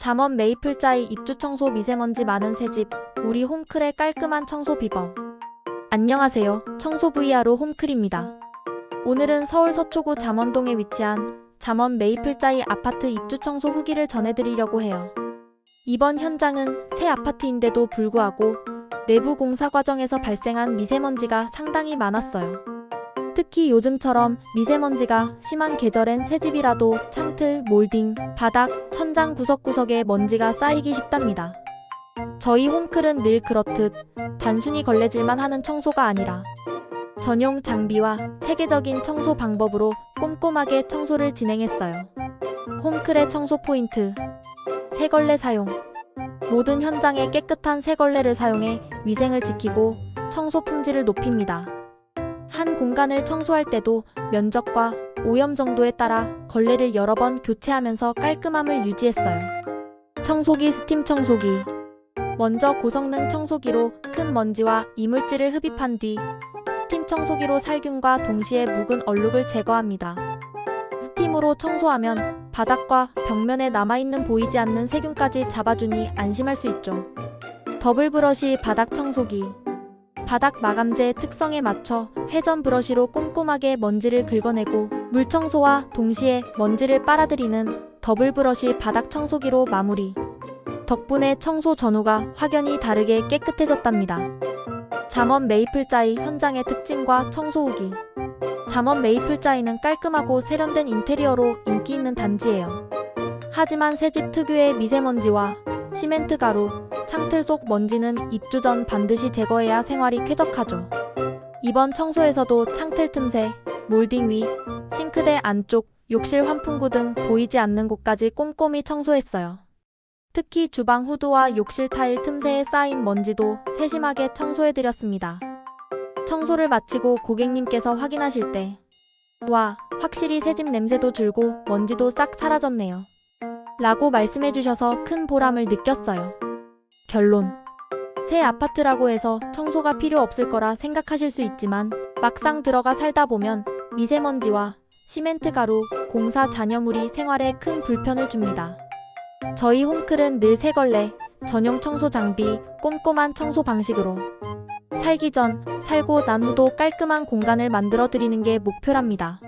잠원 메이플자의 입주 청소 미세먼지 많은 새집 우리 홈클의 깔끔한 청소 비법. 안녕하세요. 청소 VR로 홈클입니다. 오늘은 서울 서초구 잠원동에 위치한 잠원 메이플자의 아파트 입주 청소 후기를 전해드리려고 해요. 이번 현장은 새 아파트인데도 불구하고 내부 공사 과정에서 발생한 미세먼지가 상당히 많았어요 특히 요즘처럼 미세먼지가 심한 계절엔 새집이라도 창틀, 몰딩, 바닥, 천장 구석구석에 먼지가 쌓이기 쉽답니다. 저희 홈클은 늘 그렇듯 단순히 걸레질만 하는 청소가 아니라 전용 장비와 체계적인 청소 방법으로 꼼꼼하게 청소를 진행했어요. 홈클의 청소 포인트 새걸레 사용 모든 현장에 깨끗한 새걸레를 사용해 위생을 지키고 청소 품질을 높입니다. 한 공간을 청소할 때도 면적과 오염 정도에 따라 걸레를 여러 번 교체하면서 깔끔함을 유지했어요. 청소기 스팀 청소기 먼저 고성능 청소기로 큰 먼지와 이물질을 흡입한 뒤 스팀 청소기로 살균과 동시에 묵은 얼룩을 제거합니다. 스팀으로 청소하면 바닥과 벽면에 남아있는 보이지 않는 세균까지 잡아주니 안심할 수 있죠. 더블 브러시 바닥 청소기 바닥 마감재의 특성에 맞춰 회전 브러쉬로 꼼꼼하게 먼지를 긁어내고 물 청소와 동시에 먼지를 빨아들이는 더블 브러쉬 바닥 청소기로 마무리. 덕분에 청소 전후가 확연히 다르게 깨끗해졌답니다. 잠원 메이플자이 현장의 특징과 청소 후기. 잠원 메이플자이는 깔끔하고 세련된 인테리어로 인기 있는 단지예요. 하지만 새집 특유의 미세먼지와 시멘트 가루, 창틀 속 먼지는 입주 전 반드시 제거해야 생활이 쾌적하죠. 이번 청소에서도 창틀 틈새, 몰딩 위, 싱크대 안쪽, 욕실 환풍구 등 보이지 않는 곳까지 꼼꼼히 청소했어요. 특히 주방 후드와 욕실 타일 틈새에 쌓인 먼지도 세심하게 청소해드렸습니다. 청소를 마치고 고객님께서 확인하실 때, 와, 확실히 새집 냄새도 줄고 먼지도 싹 사라졌네요. 라고 말씀해 주셔서 큰 보람을 느꼈어요. 결론. 새 아파트라고 해서 청소가 필요 없을 거라 생각하실 수 있지만 막상 들어가 살다 보면 미세먼지와 시멘트 가루, 공사 잔여물이 생활에 큰 불편을 줍니다. 저희 홈클은 늘 새걸레, 전용 청소 장비, 꼼꼼한 청소 방식으로 살기 전, 살고 난 후도 깔끔한 공간을 만들어 드리는 게 목표랍니다.